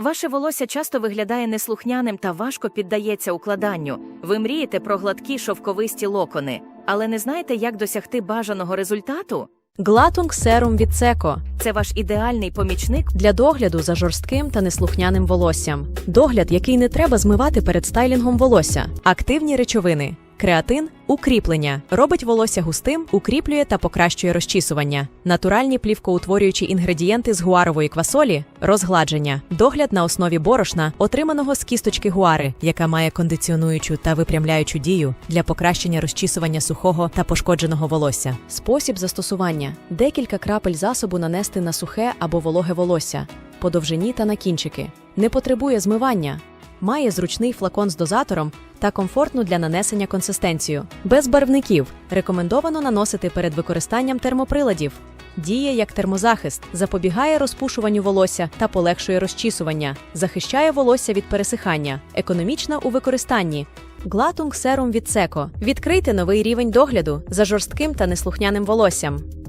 Ваше волосся часто виглядає неслухняним та важко піддається укладанню. Ви мрієте про гладкі шовковисті локони, але не знаєте, як досягти бажаного результату? Глатунг серум від Секо Це ваш ідеальний помічник. для догляду за жорстким та неслухняним волоссям. Догляд, який не треба змивати перед стайлінгом волосся. Активні речовини. Креатин укріплення робить волосся густим, укріплює та покращує розчісування. Натуральні плівкоутворюючі інгредієнти з гуарової квасолі розгладження, догляд на основі борошна, отриманого з кісточки гуари, яка має кондиціонуючу та випрямляючу дію для покращення розчісування сухого та пошкодженого волосся. Спосіб застосування: декілька крапель засобу нанести на сухе або вологе волосся, по довжині та на кінчики. Не потребує змивання. Має зручний флакон з дозатором та комфортну для нанесення консистенцію. Без барвників рекомендовано наносити перед використанням термоприладів. Діє як термозахист, запобігає розпушуванню волосся та полегшує розчісування, захищає волосся від пересихання, економічна у використанні. Глатунг серум від Секо. Відкрийте новий рівень догляду за жорстким та неслухняним волоссям.